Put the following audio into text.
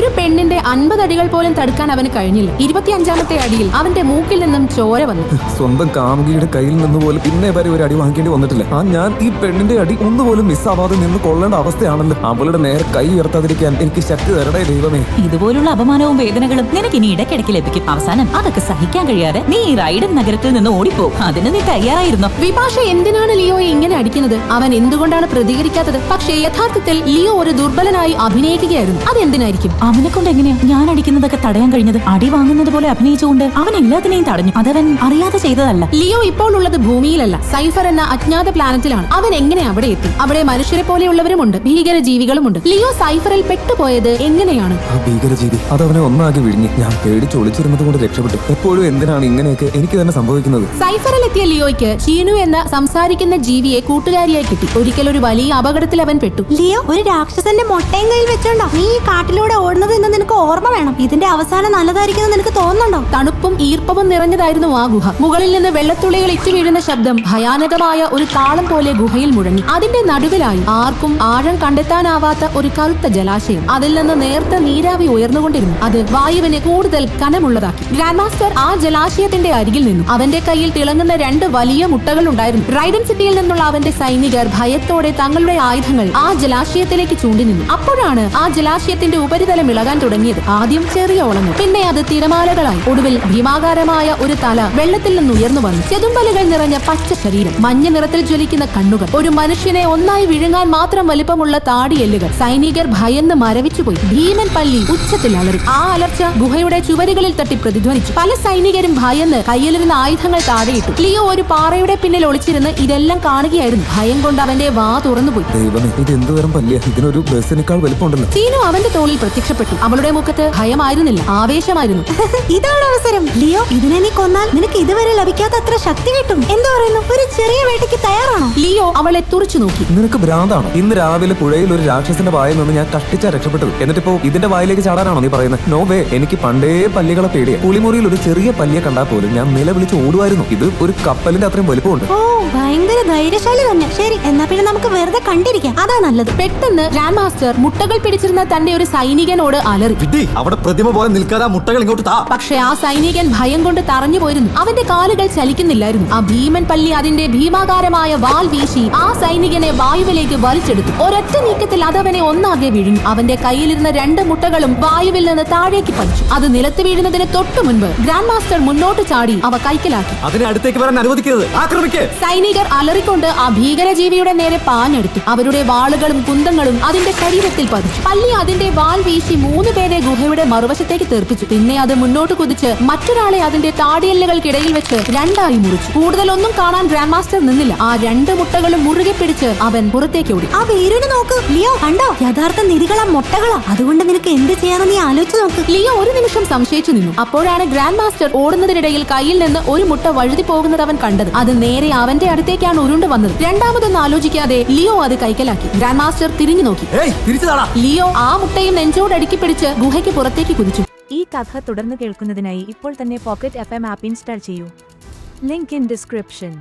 ഒരു പെണ്ണിന്റെ അൻപത് അടികൾ പോലും തടുക്കാൻ അവന് കഴിഞ്ഞില്ല. ഇരുപത്തിയഞ്ചാമത്തെ അടിയിൽ അവന്റെ മൂക്കിൽ നിന്നും ചോര വന്നു. സ്വന്തം കാമുകിയുടെ കയ്യിൽ നിന്ന് പോലും പിന്നെ വരെ ഒരു അടി വാങ്ങിക്കേണ്ടി വന്നിട്ടില്ല. ആ ഞാൻ ഈ പെണ്ണിന്റെ അടി ഒന്നുപോലും മിസ്സാവാതെ നിന്ന് കൊള്ളേണ്ട അവസ്ഥയാണല്ലോ. അവളുടെ നേരെ കൈ ഉയർത്താതിരിക്കാൻ എനിക്ക് ശക്തി തരണേ ദൈവമേ. ഇതുപോലുള്ള അപമാനവും വേദനകളും നിനക്ക് ഇനി ഇടയ്ക്കിടയ്ക്ക് ലഭിക്കും. അവസാനം അതൊക്കെ സഹിക്കാൻ കഴിയാതെ നീ ഈ റൈഡൻ നഗരത്തിൽ നിന്ന് ഓടിപ്പോ. അതിന് നീ തയ്യാറായിരുന്നു? വിഭാഷ എന്തിനാണ് ലിയോയെ ഇങ്ങനെ അടിക്കുന്നത്? അവൻ എന്തുകൊണ്ടാണ് പ്രതികരിക്കാത്തത്? പക്ഷേ യഥാർത്ഥത്തിൽ ലിയോ ഒരു ദുർബലനായി അഭിനയിക്കുകയായിരുന്നു. അതെന്തിനായിരിക്കും? അവനെ കൊണ്ട് എങ്ങനെയാ ഞാൻ അടിക്കുന്നതൊക്കെ തടയാൻ കഴിഞ്ഞത്? അടി വാങ്ങുന്നത് പോലെ അഭിനയിച്ചുകൊണ്ട് അവൻ എല്ലാത്തിനെയും തടഞ്ഞു. അതവൻ അറിയാതെ ചെയ്തതല്ല. ലിയോ ഇപ്പോൾ ഉള്ളത് ഭൂമിയിലല്ല. സൈഫർ എന്ന അജ്ഞാത പ്ലാനറ്റിലാണ്. അവൻ എങ്ങനെ അവിടെ എത്തി? അവിടെ മനുഷ്യരെ പോലെയുള്ളവരുമുണ്ട്. ഭീകര ജീവികളുമുണ്ട് ലിയോ സൈഫറിൽ പെട്ടുപോയത് എങ്ങനെയാണ്? ആ ഭീകരജീവി അതവനെ ഒന്നാകെ വിഴുങ്ങി. ഞാൻ പേടിച്ച് ഒളിച്ചിരുന്നത് കൊണ്ട് രക്ഷപ്പെട്ടു. എപ്പോഴും എന്തിനാണ് ഇങ്ങനെയൊക്കെ എനിക്ക് തന്നെ സംഭവിക്കുന്നത്? സൈഫറിൽ എത്തിയ ലിയോയ്ക്ക് ഷീനു എന്ന സംസാരിക്കുന്ന ജീവിയെ കൂട്ടുകാരിയായി കിട്ടി. ഒരിക്കൽ ഒരു വലിയ അപകടത്തിൽ അവൻ പെട്ടു. ലിയോ ഒരു രാക്ഷസന്റെ മൊട്ടയും കയ്യിൽ വെച്ചോണ്ടോ? നീ ഈ കാട്ടിലൂടെ ഓടുന്നത് എന്ന് നിനക്ക് ഓർമ്മ വേണം. ഇതിന്റെ അവസാനം നല്ലതായിരിക്കും നിനക്ക് തോന്നുന്നുണ്ടോ? തണുപ്പും ഈർപ്പവും നിറഞ്ഞതായിരുന്നു ആ ഗുഹ. മുകളിൽ നിന്ന് വെള്ളത്തുള്ളികൾ ഇറ്റു വീഴുന്ന ശബ്ദം ഭയാനകമായ ഒരു താളം പോലെ ഗുഹയിൽ മുഴങ്ങി. അതിന്റെ നടുവിലായി ആർക്കും ആഴം കണ്ടെത്താനാവാത്ത ഒരു കറുത്ത ജലാശയം. അതിൽ നിന്ന് നേർത്ത നീരാവി ഉയർന്നുകൊണ്ടിരുന്നു. അത് വായുവിനെ കൂടുതൽ കനമുള്ളതാക്കി. ഗ്രാൻഡ് മാസ്റ്റർ ആ ജലാശയത്തിന്റെ അരികിൽ നിന്നു. അവന്റെ കയ്യിൽ തിളങ്ങുന്ന രണ്ട് വലിയ മുട്ടകൾ ഉണ്ടായിരുന്നു. റൈഡൻ സിറ്റിയിൽ നിന്നുള്ള അവന്റെ സൈനികർ ഭയത്തോടെ തങ്ങളുടെ ആയുധങ്ങൾ ആ ജലാശയത്തിലേക്ക് ചൂണ്ടി നിന്നു അപ്പോഴാണ് ആ ജലാശയത്തിന്റെ ഉപരിതലം ഇളകാൻ തുടങ്ങിയത് ആദ്യം ചെറിയ ഓളങ്ങൾ. പിന്നെ അത് തിരമാലകളായി. ഒടുവിൽ ഭീമാകാരമായ ഒരു തല വെള്ളത്തിൽ നിന്ന് ഉയർന്നു വന്നു. ചെതുമ്പലുകൾ നിറഞ്ഞ പച്ച ശരീരം മഞ്ഞ നിറത്തിൽ ജ്വലിക്കുന്ന കണ്ണുകൾ ഒരു മനുഷ്യനെ ഒന്നായി വിഴുങ്ങാൻ മാത്രം വലിപ്പമുള്ള താടിയെല്ലുകൾ. സൈനികർ ഭയന്ന് മരവിച്ചുപോയി ഭീമൻ പള്ളി ഉച്ചത്തിൽ അലറി. ആ അലർച്ച ഗുഹയുടെ ചുവരുകളിൽ തട്ടി പ്രതിധ്വനിച്ചു. പല സൈനികരും ഭയന്ന് കയ്യിലിരുന്ന ആയുധങ്ങൾ താഴെയിട്ടു. ലിയോ ഒരു പാറയുടെ പിന്നിൽ ഒളിച്ചിരുന്ന് ഇതെല്ലാം കാണുകയായിരുന്നു. ഭയം കൊണ്ട് അവന്റെ വാ തുറന്നുപോയി. ദൈവമേ ഇത് എന്ത് തരം പല്ലിയ? ഇതിനൊരു ബസ്സിനേക്കാൾ വലിപ്പമുണ്ടല്ലോ. സീനു അവന്റെ തോളിൽ പ്രത്യക്ഷപ്പെട്ടു അവളുടെ മുഖത്ത് ഭയമായിരുന്നില്ല ആവേശമായിരുന്നു. ഇതാണ് അവസരം. ലിയോ ഇതിനെ നീ കൊന്നാൽ നിനക്ക് ഇതുവരെ ലഭിക്കാത്ത അത്ര ശക്തി കിട്ടും. എന്താ പറയുന്നു? ഒരു ചെറിയ വേട്ടയ്ക്ക് തയ്യാറാണോ? ലിയോ അവളെ തുറച്ചു നോക്കി. നിനക്ക് ഭ്രാന്താണ്. ഇന്ന് രാവിലെ പുഴയിൽ ഒരു രാക്ഷസിന്റെ വായിൽ നിന്ന് ഞാൻ കഷ്ടിച്ചാ രക്ഷപ്പെട്ടത്. എന്നിട്ടിപ്പോ ഇതിന്റെ വായിലേക്ക് ചാടാനാണോ നീ പറയുന്നത്? നോ വേ എനിക്ക് പണ്ടേ പല്ലികളെ പേടിയ. പുളിമുറിയിൽ ഒരു ചെറിയ പല്ലിയെ കണ്ടാൽ പോലും ഞാൻ നിലവിളിച്ച് ഓടുമായിരുന്നു. ഇത് ഒരു കപ്പലിന്റെ അത്രയും വലിപ്പമുണ്ട്. ഓ ഭയങ്കര ധൈര്യശാലി തന്നെ. ശരി എന്നാ പിന്നെ നമുക്ക് വെറുതെ കണ്ടിരിക്കാം. അതാ നല്ലത്. പെട്ടെന്ന് ഗ്രാൻഡ് മാസ്റ്റർ മുട്ടകൾ പിടിച്ചിരുന്ന തന്റെ ഒരു സൈനികനോട് അലറി. അവിടെ പ്രതിമ പോലെ നിൽക്കാതെ ആ മുട്ടകൾ ഇങ്ങോട്ട് താ. പക്ഷെ ആ സൈനികൻ ഭയം കൊണ്ട് തറഞ്ഞു പോയിരുന്നു. അവന്റെ കാലുകൾ ചലിക്കുന്നില്ലായിരുന്നു. ആ ഭീമൻ പള്ളി അതിന്റെ ഭീമാകാരമായ വാൽ വീശി ആ സൈനികനെ വായുവിലേക്ക് വലിച്ചെടുത്തു. ഒരൊറ്റ നീക്കത്തിൽ അതവനെ ഒന്നാകെ വീഴുന്നു അവന്റെ കയ്യിലിരുന്ന രണ്ട് മുട്ടകളും വായുവിൽ നിന്ന് താഴേക്ക് പതിച്ചു. അത് നിലത്ത് വീഴുന്നതിന് തൊട്ടു മുൻപ് ഗ്രാൻഡ് മാസ്റ്റർ മുന്നോട്ട് ചാടി അവ കൈക്കലാക്കി. അതിനെ അടുത്തേക്ക് വരാൻ അനുവദിക്കരുത്. ആക്രമിക്കേ. സൈനികർ അലറിക്കൊണ്ട് ആ ഭീകര ജീവിയുടെ നേരെ പാഞ്ഞെടുത്തു. അവരുടെ വാളുകളും കുന്തങ്ങളും അതിന്റെ ശരീരത്തിൽ പതിച്ചു. പള്ളി അതിന്റെ വാൽ വീശി മൂന്ന് പേരെ ഗുഹയുടെ മറുവശത്തേക്ക് തെറിപ്പിച്ചു. പിന്നെ അത് മുന്നോട്ട് കുതിച്ച് മറ്റൊരാളെ അതിന്റെ താടിയല്ലുകൾക്കിടയിൽ വെച്ച് രണ്ടായി മുറിച്ചു. കൂടുതലൊന്നും കാണാൻ ഗ്രാൻഡ് മാസ്റ്റർ നിന്നില്ല. ആ രണ്ട് മുട്ടകളും മുറുകെ പിടിച്ച് അവൻ പുറത്തേക്ക് ഓടി. ആ വേരുവിനെ നോക്ക്. ലിയോ കണ്ടോ? യഥാർത്ഥ നിധികളാ മുട്ടകളാ. അതുകൊണ്ട് നിനക്ക് എന്ത് ചെയ്യാന്ന് നീ ആലോചിച്ച് നോക്ക്. ലിയോ ഒരു നിമിഷം സംശയിച്ചു നിന്നു. അപ്പോഴാണ് ഗ്രാൻഡ് മാസ്റ്റർ ഓടുന്നതിനിടയിൽ കയ്യിൽ നിന്ന് ഒരു മുട്ട വഴുതി പോകുന്നത് അവൻ കണ്ടത്. അത് നേരെ അവന്റെ അടുത്തേക്കാണ് ഉരുണ്ട് വന്നത്. രണ്ടാമതൊന്നും ആലോചിക്കാതെ ലിയോ അത് കൈക്കലാക്കി. ഗ്രാൻഡ് മാസ്റ്റർ തിരിഞ്ഞു നോക്കി. ലിയോ ആ മുട്ടയും നെഞ്ചോട് അടുക്കി പിടിച്ച് ഗുഹയ്ക്ക് പുറത്തേക്ക് കുതിച്ചു. ഈ കഥ തുടർന്ന് കേൾക്കുന്നതിനായി ഇപ്പോൾ തന്നെ pocket F M app install ചെയ്യൂ. Link in description.